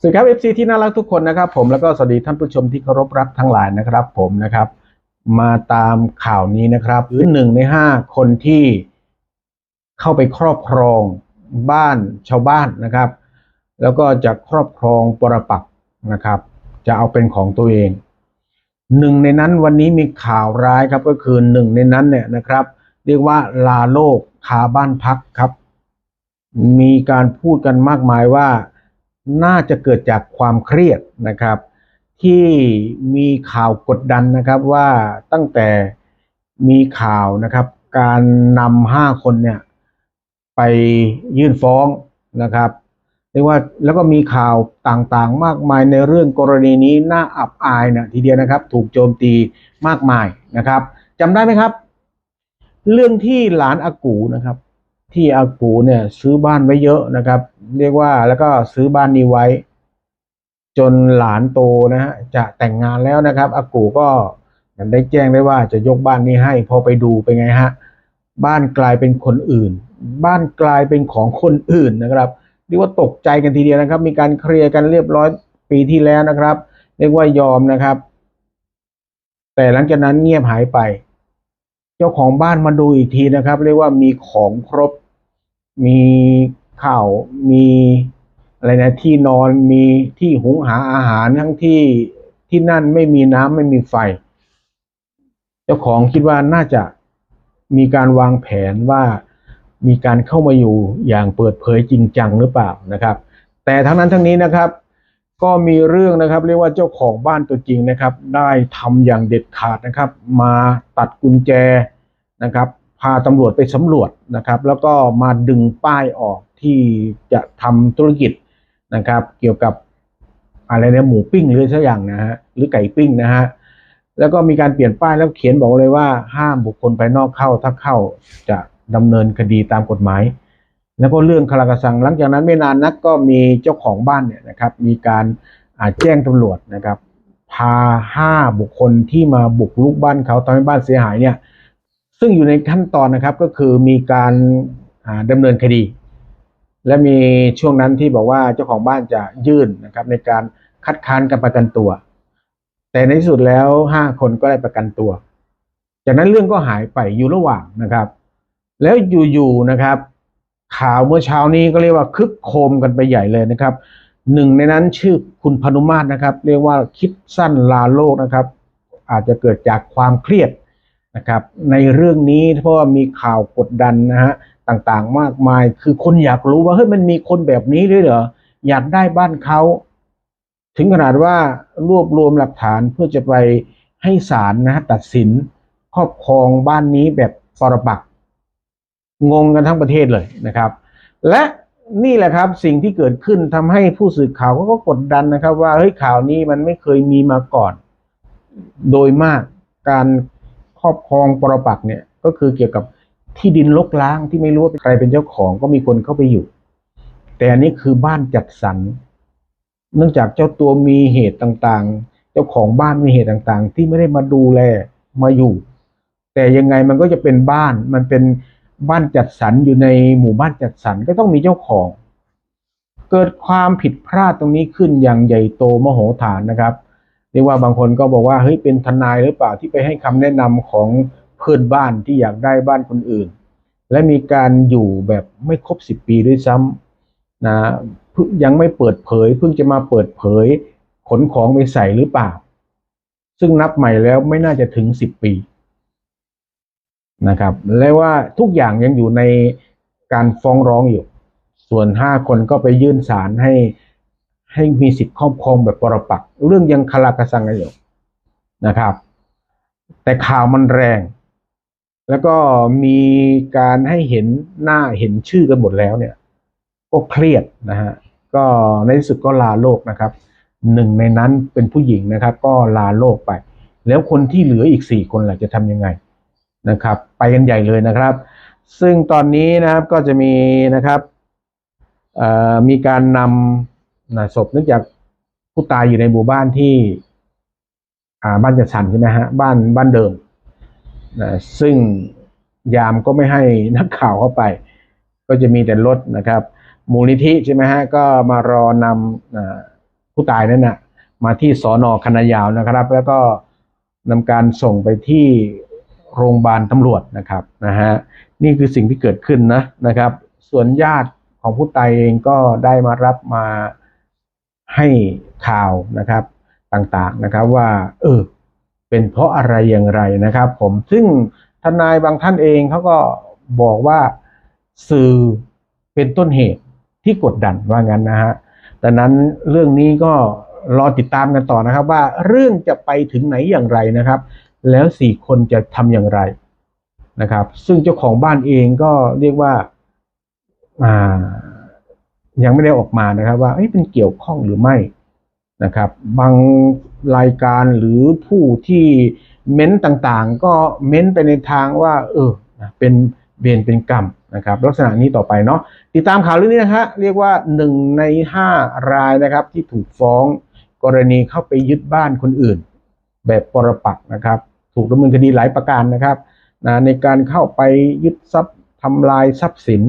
สวัสดีครับ FC ที่น่ารักทุกคนนะครับผมแล้วก็สวัสดีท่านผู้ชมที่เคารพรักทั้งหลายนะครับ ผมนะครับ มาตามข่าวนี้นะครับหรือหนึ่งในห้าคนที่เข้าไปครอบครองบ้านชาวบ้านนะครับ แล้วก็จะครอบครองปรปักนะครับ จะเอาเป็นของตัวเองหนึ่งในนั้นวันนี้มีข่าวร้ายครับก็คือหนึ่งในนั้นเนี่ยนะครับ เรียกว่าลาโลกคาบ้านพักครับ มีการพูดกันมากมายว่า น่าจะเกิดจากความเครียดนะครับ ที่มีข่าวกดดันนะครับว่าตั้งแต่มีข่าวนะครับ การนำห้าคนเนี่ยไปยื่นฟ้องนะครับเรียกว่าแล้วก็มีข่าวต่างๆ มากมายในเรื่องกรณีนี้น่าอับอายนะทีเดียวนะครับ ถูกโจมตีมากมายนะครับจำได้ไหมครับ เรื่องที่หลานอากูนะครับ ที่อากูเนี่ยซื้อบ้านไว้เยอะนะครับ เรียกว่าแล้วก็ซื้อบ้านนี้ไว้ จนหลานโตนะฮะจะแต่งงานแล้วนะครับอากูก็ได้แจ้งได้ว่าจะยกบ้านนี้ให้ พอไปดูเป็นไงฮะบ้านกลายเป็นคนอื่น บ้านกลายเป็นของคนอื่นนะครับเรียกว่าตกใจกันทีเดียวนะครับ มีการเคลียร์กันเรียบร้อยปีที่แล้วนะครับ เรียกว่ายอมนะครับ แต่หลังจากนั้นเงียบหายไป เจ้าของบ้านมาดูอีกทีนะครับ เรียกว่ามีของครบมี ข้าวมีอะไรนะที่นอนมีที่หุงหาอาหารทั้งที่ที่นั่นไม่มีน้ำไม่มีไฟ เจ้าของคิดว่าน่าจะมีการวางแผนว่ามีการเข้ามาอยู่อย่างเปิดเผยจริงจังหรือเปล่านะครับ แต่ทั้งนั้นทั้งนี้นะครับ ก็มีเรื่องนะครับ เรียกว่าเจ้าของบ้านตัวจริงนะครับ ได้ทำอย่างเด็ดขาดนะครับ มาตัดกุญแจนะครับ พาตำรวจไปสำรวจนะครับ แล้วก็มาดึงป้ายออกที่จะทำธุรกิจนะครับ เกี่ยวกับอะไรนะหมูปิ้งหรือสักอย่างนะฮะหรือไก่ปิ้งนะฮะแล้วก็มีการเปลี่ยนป้ายแล้วเขียนบอกเลยว่าห้ามบุคคลภายนอกเข้าถ้าเข้าจะดำเนินคดีตามกฎหมาย แล้วก็เรื่องคารากสังหลังจากนั้นไม่นานนักก็มีเจ้าของบ้านเนี่ยนะครับ มีการแจ้งตำรวจนะครับ พาห้าบุคคลที่มาบุกรุกบ้านเขาทำให้บ้านเสียหายเนี่ย ซึ่งอยู่ในขั้นตอนนะครับก็คือมีการอ่าดำเนินคดี และมีช่วงนั้นที่บอกว่าเจ้าของบ้านจะยื่นนะครับในการคัดค้านการประกันตัว แต่ในที่สุดแล้วห้าคนก็ได้ประกันตัว จากนั้นเรื่องก็หายไปอยู่ระหว่างนะครับ แล้วอยู่ๆนะครับ ข่าวเมื่อเช้านี้ก็เรียกว่าคึกโครมกันไปใหญ่เลยนะครับหนึ่งในนั้นชื่อคุณพนุมาตรนะครับ เรียกว่าคิดสั้นลาโลกนะครับ อาจจะเกิดจากความเครียด นะครับ ในเรื่องนี้เพราะว่ามีข่าวกดดันนะฮะต่างๆมากมาย คือคนอยากรู้ว่าเฮ้ยมันมีคนแบบนี้ด้วยเหรออยากได้บ้านเขาถึงขนาดว่ารวบรวมหลักฐานเพื่อจะไปให้ศาลนะฮะตัดสินครอบครองบ้านนี้แบบปรปักงงกันทั้งประเทศเลยนะครับ และนี่แหละครับสิ่งที่เกิดขึ้นทำให้ผู้สื่อข่าวเขาก็กดดันนะครับ ว่าเฮ้ยข่าวนี้มันไม่เคยมีมาก่อน โดยมากการ รอบครองปรปักษ์เนี่ยก็คือเกี่ยวกับที่ดินลกล้างที่ไม่รู้ว่าใครเป็นเจ้าของก็มีคนเข้าไปอยู่ แต่อันนี้คือบ้านจัดสรร เนื่องจากเจ้าตัวมีเหตุต่างๆ เจ้าของบ้านมีเหตุต่างๆ ที่ไม่ได้มาดูแลมาอยู่ แต่ยังไงมันก็จะเป็นบ้านมันเป็นบ้านจัดสรรอยู่ในหมู่บ้านจัดสรรก็ต้องมีเจ้าของ เกิดความผิดพลาดตรงนี้ขึ้นอย่างใหญ่โตมโหฬารนะครับ รียกว่าบางคนก็บอกว่าเฮ้ยเป็นทนายหรือเปล่าที่ไปให้คำแนะนำของเพื่อนบ้านที่อยากได้บ้านคนอื่น และมีการอยู่แบบไม่ครบสิบปีด้วยซ้ำนะยังไม่เปิดเผย เพิ่งจะมาเปิดเผยขนของไปใส่หรือเปล่า ซึ่งนับใหม่แล้วไม่น่าจะถึงสิบปีนะครับ และว่าทุกอย่างยังอยู่ในการฟ้องร้องอยู่ ส่วนห้าคนก็ไปยื่นศาลให้ ให้มีสิทธิครอบครองแบบปรปักเรื่องยังคาราคาซังกันอยู่นะครับ แต่ข่าวมันแรง แล้วก็มีการให้เห็นหน้าเห็นชื่อกันหมดแล้วเนี่ย ก็เครียดนะฮะก็ในที่สุดก็ลาโลกนะครับหนึ่งในนั้นเป็นผู้หญิงนะครับ ก็ลาโลกไป แล้วคนที่เหลืออีกสี่คนล่ะจะทำยังไงนะครับ ไปกันใหญ่เลยนะครับ ซึ่งตอนนี้นะครับก็จะมีนะครับมีการนำ นะศพเนื่องจากผู้ตายอยู่ในหมู่บ้านที่บ้านจัดสรรใช่ไหมฮะบ้านบ้านเดิมนะซึ่งยามก็ไม่ให้นักข่าวเข้าไป ก็จะมีแต่รถนะครับ มูลนิธิใช่ไหมฮะก็มารอนำอผู้ตายนั่นนะมาที่สอนอคณะยาวนะครับ แล้วก็นำการส่งไปที่โรงพยาบาลตำรวจนะครับนะฮะนี่คือสิ่งที่เกิดขึ้นนะนะครับ ส่วนญาติของผู้ตายเองก็ได้มารับมา ให้ข่าวนะครับต่างๆนะครับว่าเออเป็นเพราะอะไรอย่างไรนะครับ ผมซึ่งทนายบางท่านเองเขาก็บอกว่าสื่อเป็นต้นเหตุที่กดดันว่างั้นนะฮะดังนั้นเรื่องนี้ก็รอติดตามกันต่อนะครับ ว่าเรื่องจะไปถึงไหนอย่างไรนะครับ แล้วสี่คนจะทำอย่างไรนะครับ ซึ่งเจ้าของบ้านเองก็เรียกว่าอ่า ยังไม่ได้ออกมานะครับว่าเอ้ยเป็นเกี่ยวข้องหรือไม่นะครับ บางรายการหรือผู้ที่เม้นต์ต่างๆ ก็เม้นต์ไปในทางว่า เออเป็นเวรเป็นกรรมนะครับลักษณะนี้ต่อไปเนาะติดตามข่าวเรื่องนี้นะฮะเรียกว่าหนึ่งในห้ารายนะครับที่ถูกฟ้องกรณีเข้าไปยึดบ้านคนอื่น แบบปรปักนะครับ ถูกดำเนินคดีหลายประการนะครับนะในการเข้าไปยึดทรัพย์ทำลายทรัพย์สิน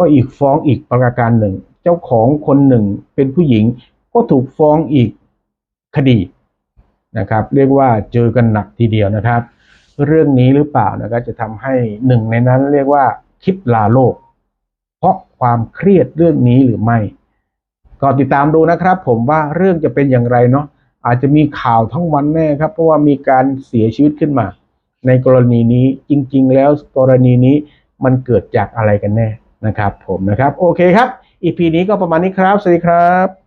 ก็อีกฟ้องอีกประการหนึ่ง เจ้าของคนหนึ่งเป็นผู้หญิงก็ถูกฟ้องอีกคดีนะครับ เรียกว่าเจอกันหนักทีเดียวนะครับ เรื่องนี้หรือเปล่านะครับจะทำให้หนึ่งในนั้นเรียกว่าคิดลาโลก เพราะความเครียดเรื่องนี้หรือไม่ ก็ติดตามดูนะครับ ผมว่าเรื่องจะเป็นอย่างไรเนาะอาจจะมีข่าวทั้งวันแน่ครับ เพราะว่ามีการเสียชีวิตขึ้นมา ในกรณีนี้จริง ๆ แล้วกรณีนี้มันเกิดจากอะไรกันแน่ นะครับผมนะครับโอเคครับ EP นี้ก็ประมาณนี้ครับ สวัสดีครับ